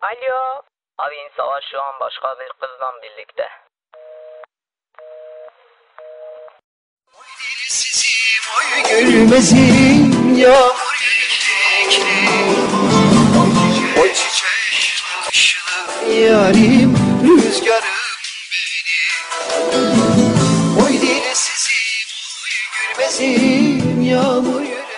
Alo. Abi Savaş şu an başka bir kızla birlikte. Gülmesin yağmur yürekli O çiçek bakışlı yarim rüzgarım benim Oy dilsizim oy gülmesin yağmur yürekli